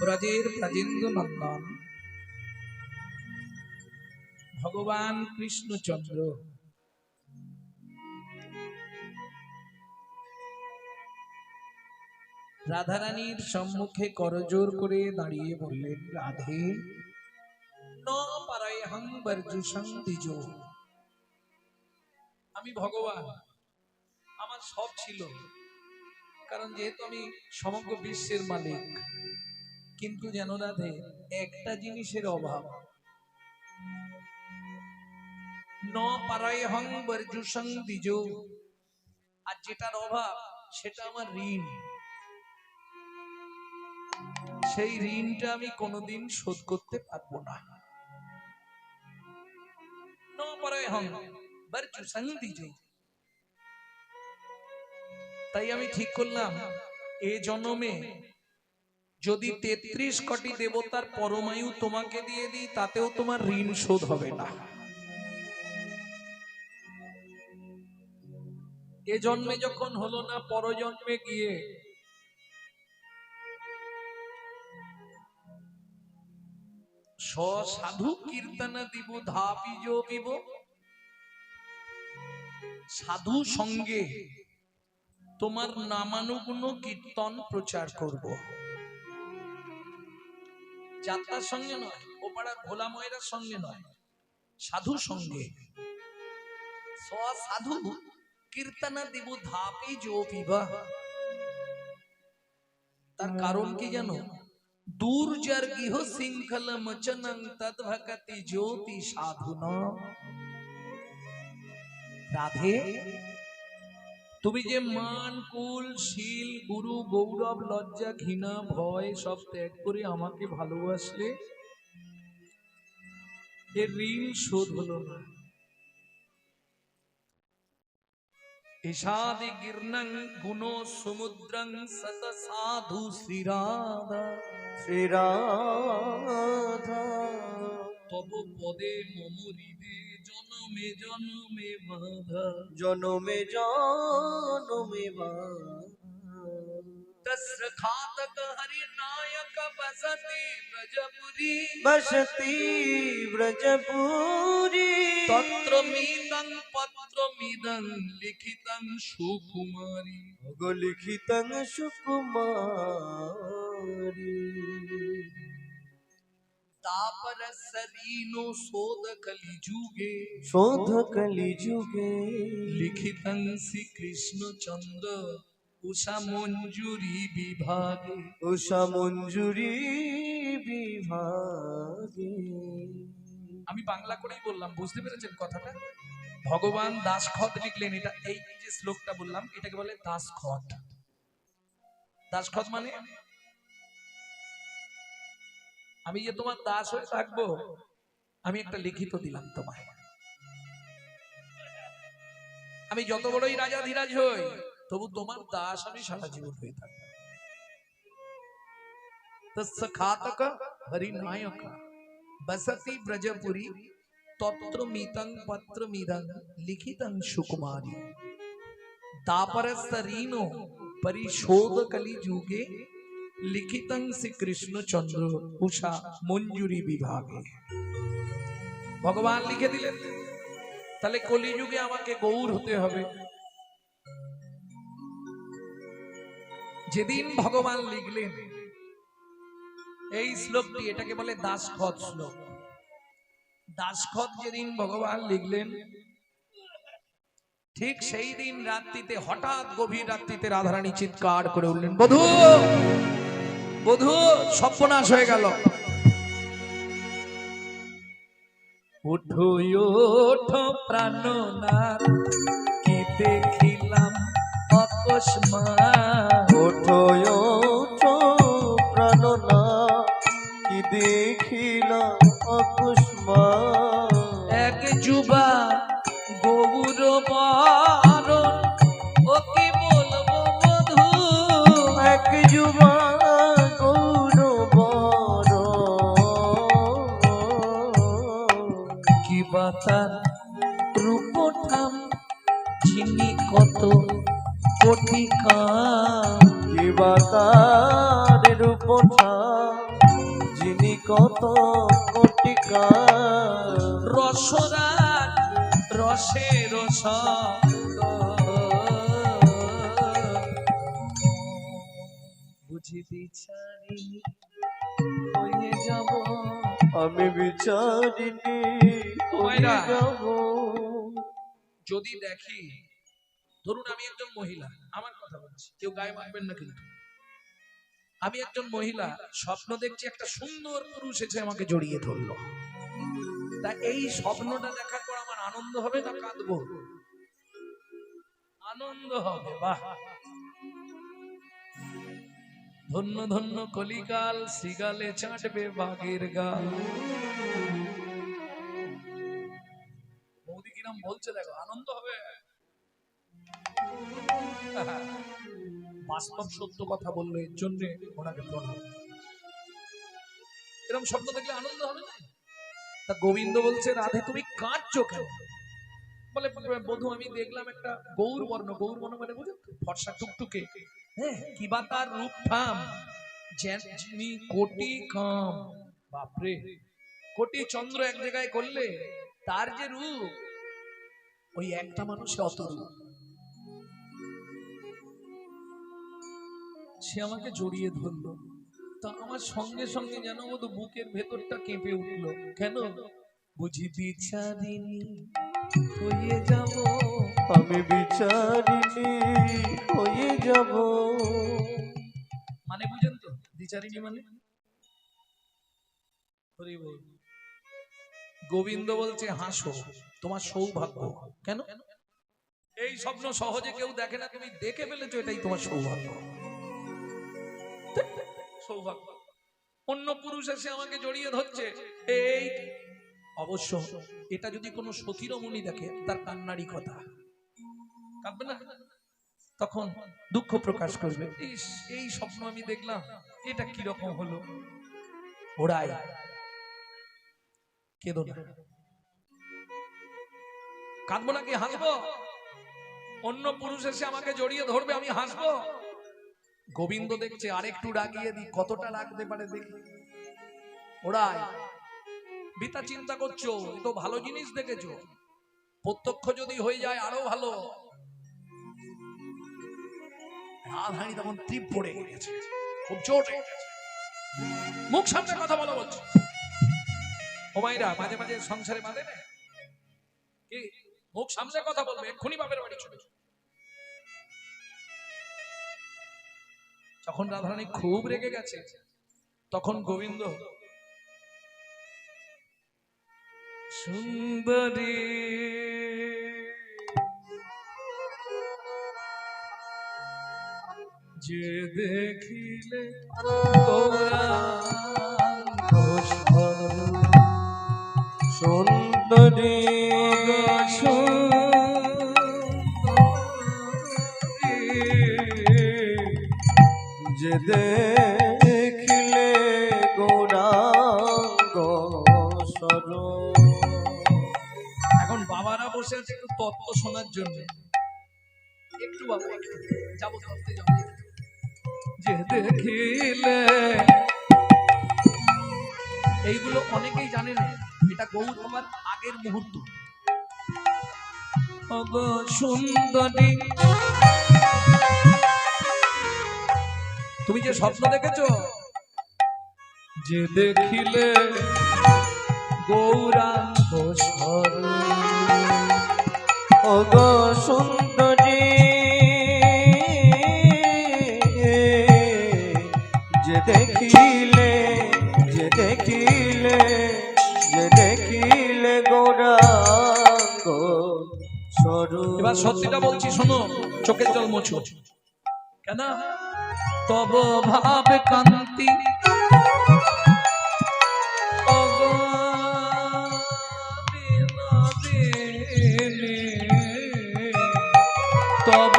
ব্রজের ব্রজেন্দ্র নন্দন। ভগবান কৃষ্ণচন্দ্র। রাধারানীর সম্মুখে করজোর করে দাঁড়িয়ে বললেন, রাধে আমি ভগবান, আমার সব ছিল। কারণ যেহেতু আমি সমগ্র বিশ্বের মালিক কিন্তু যেন রাধে একটা জিনিসের অভাব। ন পারায়হং বর্জুষং দ্বিজ। আর যেটার অভাব, সেটা আমার ঋণ। সেই ঋণটা আমি কোনোদিন শোধ করতে পারব না। তাই আমি ঠিক করলাম, এ জন্মে যদি তেত্রিশ কোটি দেবতার পরমায়ু তোমাকে দিয়ে দিই তাতেও তোমার ঋণ শোধ হবে না। এ জন্মে যখন হলো না পরজন্মে গিয়ে। সাধু কীর্তন দিব ধাপিজ বিব সাধু সঙ্গে তোমার নামানুগুণ কীর্তন প্রচার করব। যাত্রার সঙ্গে নয় ও পাড়ার ভোলা সঙ্গে নয় সাধু সঙ্গে। সাধু কীর্তন দিব ধাপি বিবাহ। তার কারণ কি জানো? দূর যার গৃহ শৃঙ্খল মচনং তদ ভকতি জ্যোতি সাধু রাধে তুমি যে মান, কুল, শীল, গুরু, গৌরব, লজ্জা, ঘৃণা, ভয় সব ত্যাগ করে আমাকে ভালোবাসলে, এর ঋণ শোধ হলো না। ইষাদি গির্ণং গুণ সমুদ্রং সত সাধু শ্রীরাধা শ্রীরাধা। তব পদে মম হৃদে জনমে জনমে বাধা জনমে জনমে বাধা। তস্র খাতক হরি নায়ক বসতি ব্রজপুরী। বসতি ব্রজপুরী। তত্র মিদং পত্র মিদং লিখিতং সুকুমারী। লিখিতং বিভাগে আমি বাংলা করেই বললাম বুঝতে পেরেছেন কথাটা? ভগবান দাস দাসখত লিখলেন এটা এই যে শ্লোকটা বললাম এটাকে বলে দাসখত দাসখত মানে আমি যে তোমার দাস হয়ে থাকব, আমি একটা লিখিত দিলাম তোমায়। আমি যত বড়ই রাজা ধীরাজ হই, তবু তোমার দাস আমি সারা জীবন হয়ে থাকব। তস্য খাতক হরিনায়ক বসতি ব্রজপুরী তত্র মিতং পত্র মিদং লিখিতং সুকুমারী। তাপরস্তরীনো পরিশোধ কলি যুগে লিখিতং শ্রী কৃষ্ণ চন্দ্র উষা মঞ্জুরি বিভাগে। ভগবান লিখে দিলেন, তাহলে কলিযুগে আমাকে গৌর হতে হবে। যেদিন ভগবান লিখলেন, এই শ্লোকটি এটাকে বলে দাসখত শ্লোক। দাসখত যেদিন ভগবান লিখলেন, ঠিক সেই দিন রাত্রিতে, হঠাৎ গভীর রাত্রিতে রাধারানী চিৎকার করে উঠলেন, বধু! বধু সর্বনাশ হয়ে গেল। উঠো ওঠো প্রাণনাথ কি দেখিলাম অকস্মাৎ। ওঠো ওঠো প্রাণনা কি দেখিলাম অকুষ্মা কোটি কাম কি বাতার যিনি কত কোটিকা। রসরাজ রসে রস। বুঝিতে চারি হয়ে যাব। আমি বিচারিনি ওইরা। যাব। যদি দেখি ধরুন আমি একজন মহিলা, আমার কথা বলছি, কেউ গায়ে মারবেন না কিন্তু। আমি একজন মহিলা, স্বপ্ন দেখছি একটা সুন্দর পুরুষ এসে আমাকে জড়িয়ে ধরলো। তা এই স্বপ্নটা দেখার পর আমার আনন্দ হবে না কাঁদবো? আনন্দ হবে, বাহ! ধন্য ধন্য কলিকাল শ্রীগালে চাটবে বাঘের গাল। বৌদি কিরম বলছে, দেখো, আনন্দ হবে। বাস্তব সত্য কথা বলল এর জন্য ওনাকে প্রণাম এরকম স্বপ্ন দেখলে আনন্দ হবে না? তা গোবিন্দ বলছে, রাধে, তুমি কাঁদছো কেন? বলে বধু, আমি দেখলাম একটা গৌর বর্ণ গৌর বর্ণ মানে বুঝেন তো? ফর্সা টুকটুকে। হ্যাঁ কিবা তার রূপ থাম কোটি কাম। বাপরে, কোটি চন্দ্র এক জায়গায় করলে তার যে রূপ, ওই একটা মানুষে অত রূপ। সে আমাকে জড়িয়ে ধরলো। তা আমার সঙ্গে সঙ্গে যেন বোধ বুকের ভেতরটা কেঁপে উঠল। কেন? বুঝি বিচারিনি হয়ে যাব। আমি বিচারিনি হয়ে যাব। মানে বুঝেন তো বিচারিনি মানে? গোবিন্দ বলছে হাসো তোমার সৌভাগ্য। কেন? এই স্বপ্ন সহজে কেউ দেখে না তুমি দেখে ফেলেছো এটাই তোমার সৌভাগ্য। সৌভাগ্য। অন্য পুরুষ এসে আমাকে জড়িয়ে ধরছে। এই অবশ্য এটা যদি কোনো সতীরমণি দেখে, তার কান্নারই কথা। কাঁদবে না? তখন দুঃখ প্রকাশ করবে। এই স্বপ্ন আমি দেখলাম, এটা কি রকম হলো? ওরাই কেঁদো না। কাঁদবো নাকি? হাসবো? অন্য পুরুষ এসে আমাকে জড়িয়ে ধরবে, আমি হাসবো? গোবিন্দ দেখছে আরেকটু রাগিয়ে দি, কতটা রাখতে পারে দেখি। ওরাই, বিতা চিন্তা করছ তো ভালো জিনিস দেখেছ। প্রত্যক্ষ যদি হয়ে যায় আরও ভালো। রাধানি তখন গেছে খুব মুখ সামনে কথা বলো বলছে। ও মাইরা মাঝে মাঝে সংসারে বাঁধে কি? মুখ সামনে কথা বলবে, এক্ষুনি বাপের বাড়ি চলে যখন রাধারানী খুব রেগে গেছে তখন গোবিন্দ সুন্দরী যে দেখিলে গৌরাঙ্গ সুন্দরী দেখিলে গৌরাঙ্গ সর এখন বাবারা বসে আছে একটু তত্ত্ব শোনার জন্য। একটু বাবা যাব ধরতে যাব। যে দেখিলে এইগুলো অনেকেই জানে না, এটা গৌর বাবার আগের মুহূর্ত। সুন্দরী তুমি যে স্বপ্ন দেখেছ? যে দেখিলে গৌরাঙ্গ স্বরূপ সুন্দরী যে দেখিলে যে দেখিলে যে দেখিলে গৌরাঙ্গ স্বরূপ এবার সত্যিটা বলছি শোনো চোখের জল মোছো। কেন? তব ভাব কান্তি তব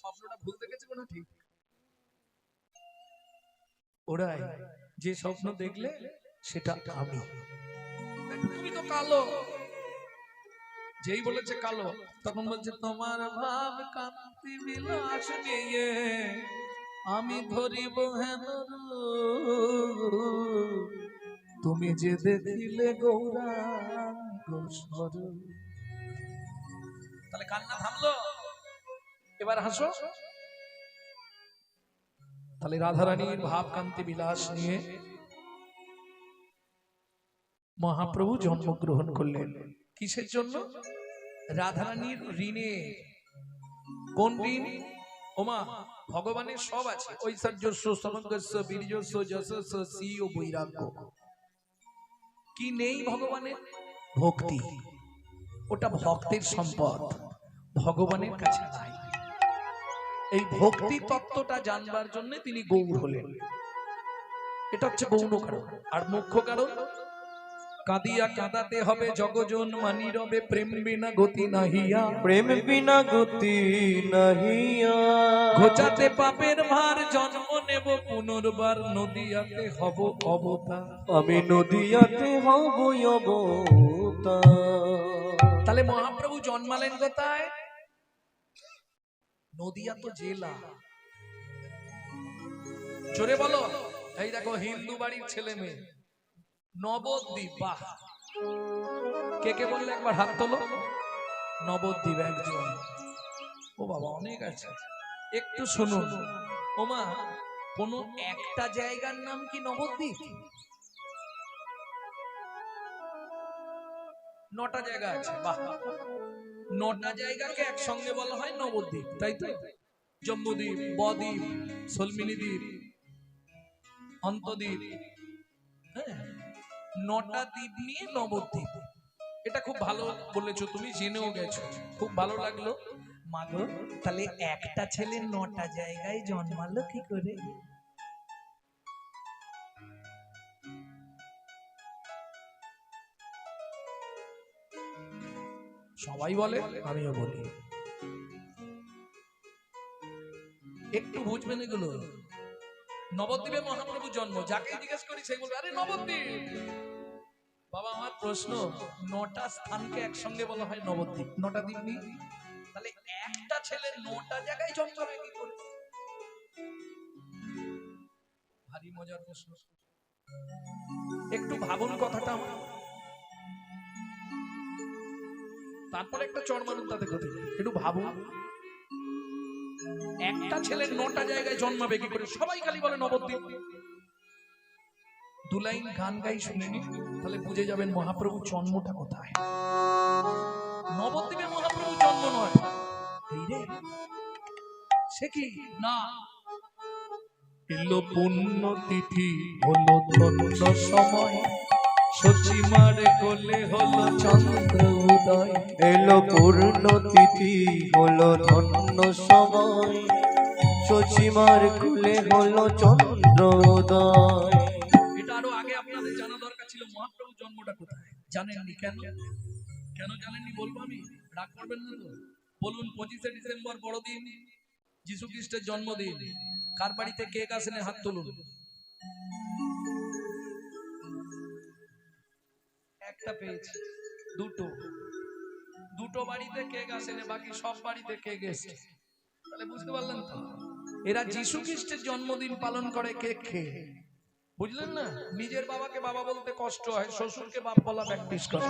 স্বপ্নটা ভুল দেখেছে কোনো ঠিক। ওরাই যে স্বপ্ন দেখলে সেটা আমি। তুমি তো কালো। যেই বলেছে কালো তখন বলছে তোমার ভাব কান্তি বিলাস নিয়ে আমি ধরিব হেন তুমি যে দেখিলে গৌরাঙ্গ স্বরূপ। তাহলে কান্না থামলো? এবার হাসো। তাহলে রাধারানীর ভাব কান্তি বিলাস নিয়ে মহাপ্রভু জন্মগ্রহণ করলেন। কিসের জন্য? রাধারানীর ঋণে। কোন ঋণ? ওমা, ভগবানের সব আছে। ও বৈরাগ্য। কি নেই ভগবানের? ভক্তি। ওটা ভক্তের সম্পদ। ভগবানের কাছে নাই। এই ভক্তি তত্ত্বটা জানবার জন্য তিনি গৌর হলেন। এটা হচ্ছে গৌণ কারণ। আর মুখ্য কারণ কাঁদিয়া কাঁদাতে হবে জগজন মানি রবে প্রেম বিনা গতি নাহিয়া। প্রেম বিনা গতি নাহিয়া। ঘোচাতে পাপের ভার জন্ম নেব পুনর্বার নদিয়াতে হব অবতা আমি নদিয়াতে হব অবতা তাহলে মহাপ্রভু জন্মালেন কোথায়? নদিয়া তো জেলা। জোরে বলো। এই দেখো হিন্দু বাড়ির ছেলে মেয়ে। নবদ্বীপ। বাহ। কে কে বললে একবার হাত তোলো? নবদ্বীপ একজন। ও বাবা অনেক আছে। একটু শুনুন। ওমা কোন একটা জায়গার নাম কি নবদ্বীপ? নটা জায়গা আছে। বাহ। নটা জায়গাকে একসঙ্গে বলা হয় নবদ্বীপ, তাই তো? জম্বুদ্বীপ বদ্বীপ সলমিনী দ্বীপ অন্তদ্বীপ হ্যাঁ? নটা দ্বীপ নিয়ে নবদ্বীপ। এটা খুব ভালো বলেছ তুমি, জেনেও গেছো। খুব ভালো লাগল। মাগো, তাহলে একটা ছেলে নটা জায়গায় জন্মালো কি করে? সবাই বলে, আমিও বলি। একটু বুঝবেন এগুলো? নবদ্বীপে মহাপ্রভু জন্ম যাকে জিজ্ঞেস করি সেই বলবে, আরে নবদ্বীপ! বাবা, আমার প্রশ্ন, নটা স্থানকে একসঙ্গে বলা হয় নবদ্বীপ, নটা দ্বীপ নেই তাহলে একটা ছেলে নটা জায়গায় জন্মাবে কি করে? ভারী মজার প্রশ্ন। একটু ভাবুন কথাটা তারপরে একটা চরমানুন তাতে ক্ষতি। একটু ভাবুন। একটা ছেলে নটা জায়গায় জন্মাবে কি করে? সবাই খালি বলে নবদ্বীপ। দু লাইন গান গাই শুনে তাহলে বুঝে যাবেন মহাপ্রভু জন্মটা কোথায়। নবদ্বীপে মহাপ্রভু জন্ম নয়। সে কি? না। এলো পুণ্য তিথি হলো ধন্য সময়। সচিমার কোলে হলো চন্দ্র উদয়। এলো পূর্ণ তিথি, হলো ধন্য সময়। শচীমার কুলে হলো চন্দ্রোদয় এটা আরও আগে আপনাদের জানা দরকার ছিল মহাপ্রভু জন্মটা কোথায়? জানেননি কেন? কেন জানেননি বলব আমি? রাগ করবেন না তো? বলুন, পঁচিশে ডিসেম্বর বড়দিন যিশু খ্রিস্টের জন্মদিন। কার বাড়িতে কেক আসেন হাত তুলুন? একটা পেয়েছি। দুটো। দুটো বাড়িতে কেক আসেনি, বাকি সব বাড়িতে কে গেছে তাহলে বুঝতে পারলেন তো? এরা যিশু খ্রিস্টের জন্মদিন পালন করে কে খেয়ে। বুঝলেন না? নিজের বাবাকে বাবা বলতে কষ্ট হয়, শ্বশুরকে বাপ বলা প্র্যাকটিস করে।